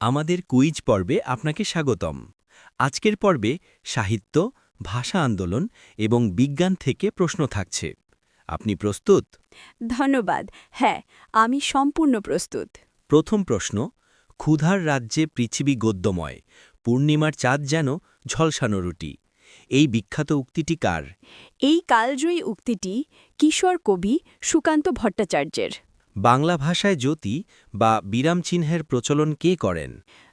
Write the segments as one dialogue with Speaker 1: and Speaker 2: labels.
Speaker 1: আমাদের কুইজ পর্বে আপনাকে স্বাগতম। আজকের পর্বে সাহিত্য ভাষা আন্দোলন এবং বিজ্ঞান থেকে প্রশ্ন থাকছে। আপনি প্রস্তুত?
Speaker 2: ধন্যবাদ। হ্যাঁ আমি সম্পূর্ণ প্রস্তুত।
Speaker 1: প্রথম প্রশ্ন ক্ষুধার রাজ্যে পৃথিবী গদ্যময় পূর্ণিমার চাঁদ যেন ঝলসানো রুটি। এই বিখ্যাত উক্তিটি কার?
Speaker 2: এই কালজয়ী উক্তিটি কিশোর কবি সুকান্ত ভট্টাচার্যের।
Speaker 1: বাংলা ভাষায় জ্যোতি বা বিরাম চিহ্নের প্রচলন কে করেন?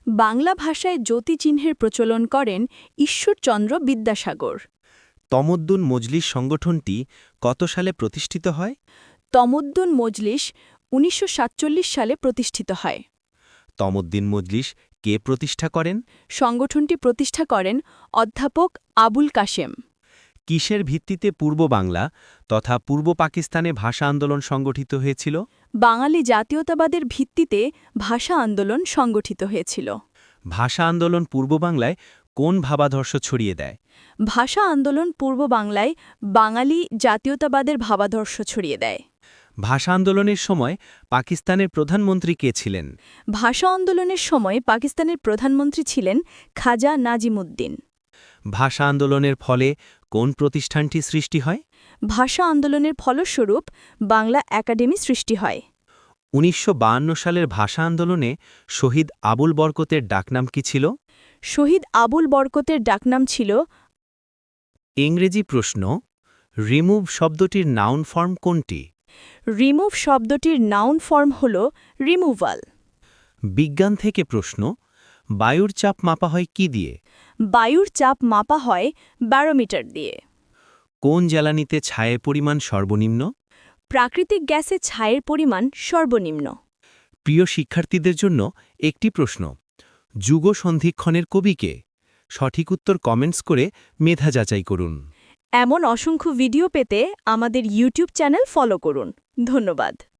Speaker 2: বাংলা ভাষায় জ্যোতি চিহ্নের প্রচলন করেন ঈশ্বরচন্দ্র বিদ্যাসাগর।
Speaker 1: তমদ্দুন মজলিস সংগঠনটি কত সালে প্রতিষ্ঠিত হয়?
Speaker 2: তমদ্দুন মজলিস উনিশশো সাতচল্লিশ সালে প্রতিষ্ঠিত হয়।
Speaker 1: তমদ্দিন মজলিস কে প্রতিষ্ঠা করেন?
Speaker 2: সংগঠনটি প্রতিষ্ঠা করেন অধ্যাপক আবুল কাশেম।
Speaker 1: কিসের ভিত্তিতে পূর্ব বাংলা তথা পূর্ব পাকিস্তানে ভাষা আন্দোলন সংগঠিত হয়েছিল?
Speaker 2: বাঙালি জাতীয়তাবাদের ভিত্তিতে ভাষা আন্দোলন সংগঠিত হয়েছিল।
Speaker 1: ভাষা আন্দোলন পূর্ব বাংলায় কোন ভাবাদর্শ ছড়িয়ে দেয়?
Speaker 2: ভাষা আন্দোলন পূর্ব বাংলায় বাঙালি জাতীয়তাবাদের ভাবাদর্শ ছড়িয়ে দেয়।
Speaker 1: ভাষা আন্দোলনের সময় পাকিস্তানের প্রধানমন্ত্রী কে ছিলেন?
Speaker 2: ভাষা আন্দোলনের সময় পাকিস্তানের প্রধানমন্ত্রী ছিলেন খাজা নাজিমুদ্দিন।
Speaker 1: ভাষা আন্দোলনের ফলে কোন প্রতিষ্ঠানটি সৃষ্টি হয়?
Speaker 2: ভাষা আন্দোলনের ফলস্বরূপ বাংলা একাডেমি সৃষ্টি হয়।
Speaker 1: উনিশশো সালের ভাষা আন্দোলনে শহীদ আবুল বরকতের ডাকনাম কি ছিল?
Speaker 2: শহীদ আবুল বরকতের ডাকনাম ছিল
Speaker 1: ইংরেজি প্রশ্ন রিমুভ শব্দটির নাউন ফর্ম কোনটি?
Speaker 2: রিমুভ শব্দটির নাউন ফর্ম হল রিমুভাল।
Speaker 1: বিজ্ঞান থেকে প্রশ্ন বায়ুর চাপ মাপা হয় কি দিয়ে?
Speaker 2: বায়ুর চাপ মাপা হয় ব্যারোমিটার দিয়ে।
Speaker 1: কোন জ্বালানিতে ছায়ের পরিমাণ সর্বনিম্ন?
Speaker 2: প্রাকৃতিক গ্যাসে ছায়ের পরিমাণ সর্বনিম্ন।
Speaker 1: প্রিয় শিক্ষার্থীদের জন্য একটি প্রশ্ন। যুগ সন্ধিক্ষণের কবিকে সঠিক উত্তর কমেন্টস করে মেধা যাচাই করুন।
Speaker 2: এমন অসংখ্য ভিডিও পেতে আমাদের ইউটিউব চ্যানেল ফলো করুন। ধন্যবাদ।